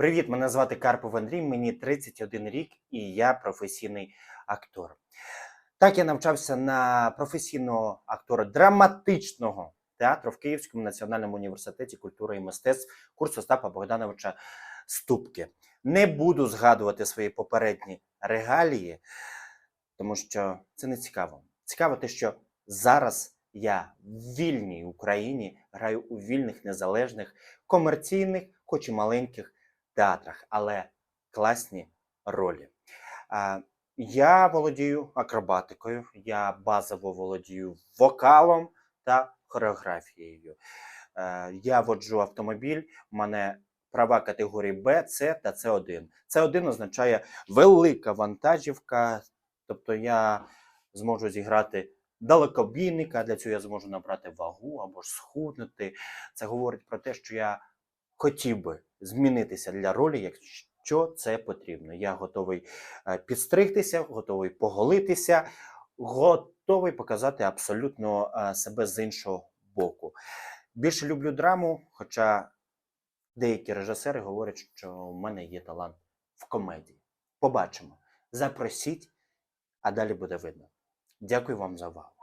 Привіт, мене звати Карпов Андрій, мені 31 рік і я професійний актор. Так, я навчався на професійного актора драматичного театру в Київському національному університеті культури і мистецтв курсу Остапа Богдановича Ступки. Не буду згадувати свої попередні регалії, тому що це не цікаво. Цікаво те, що зараз я в вільній Україні граю у вільних, незалежних, комерційних, хоч і маленьких театрах, але класні ролі. Я володію акробатикою, я базово володію вокалом та хореографією. Е, Я воджу автомобіль, у мене права категорії Б, С та С1. С1 означає велика вантажівка, тобто я зможу зіграти далекобійника, для цього я зможу набрати вагу або ж схуднути. Це говорить про те, що я хотів би змінитися для ролі, якщо це потрібно. Я готовий е, підстригтися, готовий поголитися, готовий показати абсолютно е, себе з іншого боку. Більше люблю драму, хоча деякі режисери говорять, що в мене є талант в комедії. Побачимо. Запросіть, а далі буде видно. Дякую вам за увагу.